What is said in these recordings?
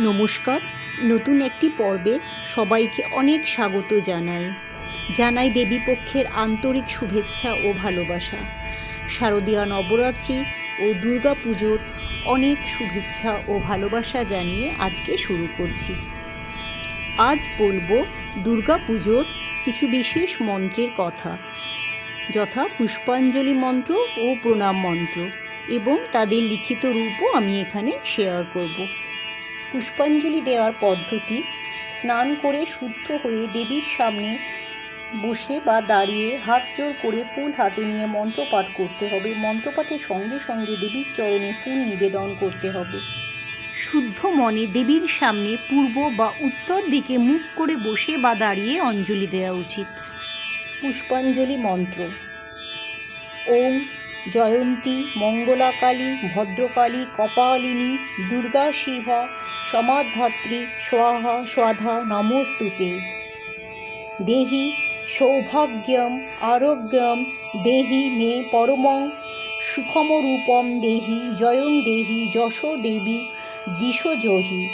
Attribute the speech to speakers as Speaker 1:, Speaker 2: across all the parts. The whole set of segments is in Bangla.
Speaker 1: নমস্কার, নতুন একটি পর্বে সবাইকে অনেক স্বাগত জানাই। জানাই দেবীপক্ষের আন্তরিক শুভেচ্ছা ও ভালোবাসা। শারদীয়া নবরাত্রি ও দুর্গা পুজোর অনেক শুভেচ্ছা ও ভালোবাসা জানিয়ে আজকে শুরু করছি। আজ বলব দুর্গা পুজোর কিছু বিশেষ মন্ত্রের কথা, যথা পুষ্পাঞ্জলি মন্ত্র ও প্রণাম মন্ত্র, এবং তাদের লিখিত রূপও আমি এখানে শেয়ার করব। পুষ্পাঞ্জলি দেওয়ার পদ্ধতি, স্নান করে শুদ্ধ হয়ে দেবীর সামনে বসে বা দাঁড়িয়ে হাত জোর করে ফুল হাতে নিয়ে মন্ত্রপাঠ করতে হবে। মন্ত্রপাঠের সঙ্গে সঙ্গে দেবীর চরণে ফুল নিবেদন করতে হবে। শুদ্ধ মনে দেবীর সামনে পূর্ব বা উত্তর দিকে মুখ করে বসে বা দাঁড়িয়ে অঞ্জলি দেওয়া উচিত। পুষ্পাঞ্জলি মন্ত্র। ওম জয়ন্তী, মঙ্গলাকালী, ভদ্রকালী, কপালিনী, দুর্গা শিবা, সমাধাত্রী স্বাহা স্বাধা নমস্তুতে। দেহি সৌভাগ্যম আরোগ্যম, দেহি মে পরমং, সুখমরূপম দেহি, জয়ং দেহি, যশো দেবী দিশোজহি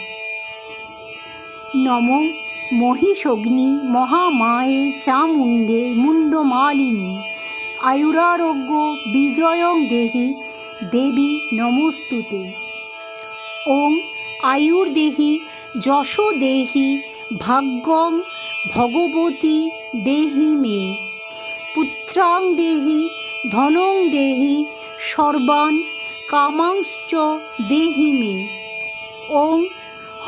Speaker 1: নম মহিষগ্নি, মহামায়ে চামুণ্ডে, মুণ্ডমালিনী আয়ুরারোগ্য বিজয়ং দেহি, দেবী নমস্তুতে। ওং আয়ুর্দেহি যশো দেহি, ভাগ্যং ভগবতী দেহি মে। পুত্রাং দেহি, ধনং দেহি, সর্বান কামাংশ্চ দেহি মে। ওং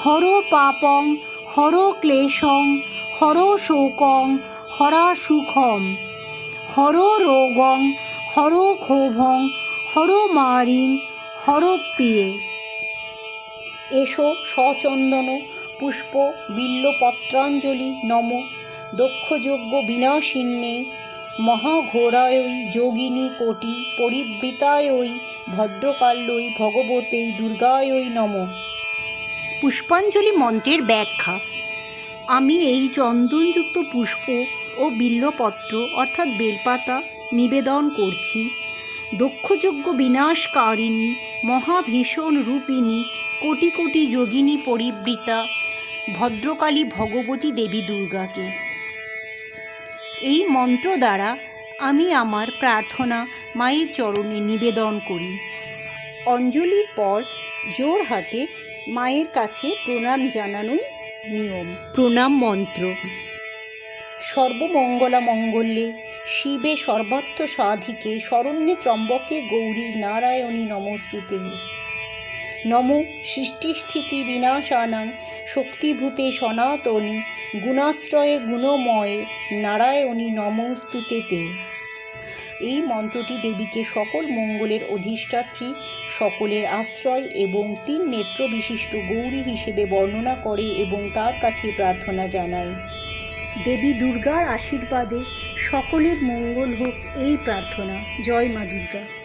Speaker 1: হর পাপং হর ক্লেশং হর শোকং হরা সুখম হর রোগং, হর ক্ষোভং, হর মারিং, হর প্রিয়ে। এসো সচন্দন, পুষ্প বিল্লপত্রাঞ্জলি নম, দক্ষযজ্ঞ বিনাশিন্যে মহাঘোরায়ই যোগিনী কোটি পরিবৃতায়ই ভদ্রকাল্যই ভগবতেই দুর্গায়ই নম। পুষ্পাঞ্জলি মন্ত্রের ব্যাখ্যা। আমি এই চন্দনযুক্ত পুষ্প ও বিল্লপত্র, অর্থাৎ বেলপাতা, নিবেদন করছি। দক্ষযজ্ঞ বিনাশকারিণী, মহাভীষণ রূপিণী, কোটি কোটি যোগিনী পরিবৃতা, ভদ্রকালী ভগবতী দেবী দুর্গাকে। এই মন্ত্র দ্বারা আমি আমার প্রার্থনা মায়ের চরণে নিবেদন করি। অঞ্জলির পর জোর হাতে মায়ের কাছে প্রণাম জানানোই নিয়ম। প্রণাম মন্ত্র। সর্বমঙ্গলা মঙ্গলে শিবে সর্বার্থ সাধিকে শরণ্যে ত্রম্বকে গৌরী নারায়ণী নমস্তুতে। নম সৃষ্টিস্থিতি বিনাশানাং শক্তিভূতে সনাতনী গুণাশ্রয়ে গুণময়ে নারায়ণী নমস্তুতে এই মন্ত্রটি দেবীকে সকল মঙ্গলের অধিষ্ঠাত্রী, সকলের আশ্রয় এবং তিন নেত্র বিশিষ্ট গৌরী হিসেবে বর্ণনা করে এবং তার কাছে প্রার্থনা জানায়। দেবী দুর্গার আশীর্বাদে সকলের মঙ্গল হোক এই প্রার্থনা। জয় মা দুর্গা।